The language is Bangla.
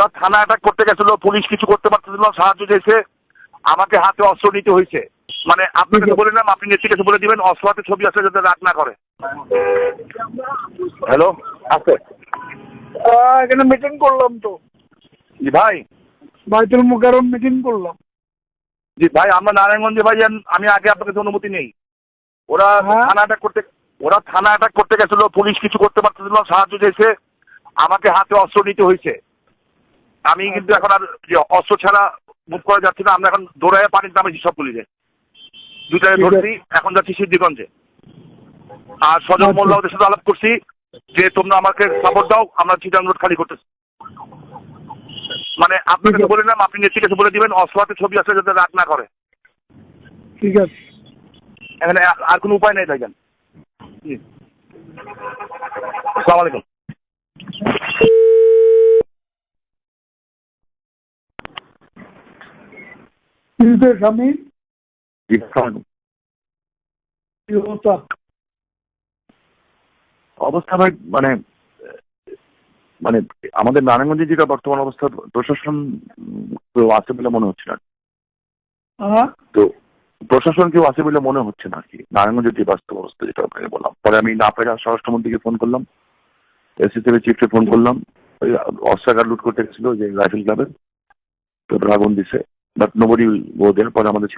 ওরা থানা অ্যাটাক করতে গেছিল পুলিশ কিছু করতে পারতেছিল না সাহায্য চাইছে আমাকে হাতে অস্ত্র নিতে হয়েছে। মানে আপনাকে বলে নাম আপনি নেত্রীর কাছে বলে দিবেন অস্ত্র হাতে ছবি আছে যাতে রাগ না করে। হ্যালো? আছে। এখানে মিটিং করলাম তো। জি ভাই। বাইতুল মুকাররম মিটিং করলাম। জি ভাই আমরা নারায়ণগঞ্জে ভাই আমি আগে আপনাকে কাছে অনুমতি নেই। ওরা হ্যাঁ। থানা অ্যাটাক করতে ওরা থানা অ্যাটাক করতে গেছিল পুলিশ কিছু করতে পারতেছিল না সাহায্য চাইছে আমাকে হাতে অস্ত্র নিতে হয়েছে। আমি কিন্তু এখন আর অস্ত্র ছাড়া মুভ করা যাচ্ছি না। আমরা এখন দৌড়ায় পানির নামেছি সব পুলিশে। দুটায় ধরছি এখন যাচ্ছি সিদ্ধিগঞ্জে। আর সজল আচ্ছা। মোল্লা ওদের সাথে আলাপ করছি যে তোমরা আমাকে সাপোর্ট দাও আমরা চিটাং রোড খালি করতেছি। মানে তো আছে। বলে নাম আপনি নেত্রীর কাছে বলে দিবেন অস্ত্র ছবি আছে যাতে রাগ না করে। ঠিক আছে। এখানে আর- কোনো উপায় নেই ভাইজান। জি। আসসালামু আলাইকুম। আসসালামু কি অবস্থা অবস্থা ভাই মানে মানে আমাদের নারায়ণগঞ্জে যেটা বর্তমান অবস্থা প্রশাসন কেউ আছে বলে মনে হচ্ছে না। হ্যাঁ? তো প্রশাসন কেউ আছে বলে মনে হচ্ছে না আর কি। নারায়ণগঞ্জের যে বাস্তব অবস্থা যেটা আপনাকে বললাম। পরে আমি না পেরে স্বরাষ্ট্রমন্ত্রীকে ফোন করলাম। এসিসিবি চিফকে ফোন করলাম। ওই অস্ত্রাগার লুট করতে গেছিল যে রাইফেল ক্লাবের তো ড্রাগন দিছে। বাট নোবডি গো দেয়ার পরে আমাদের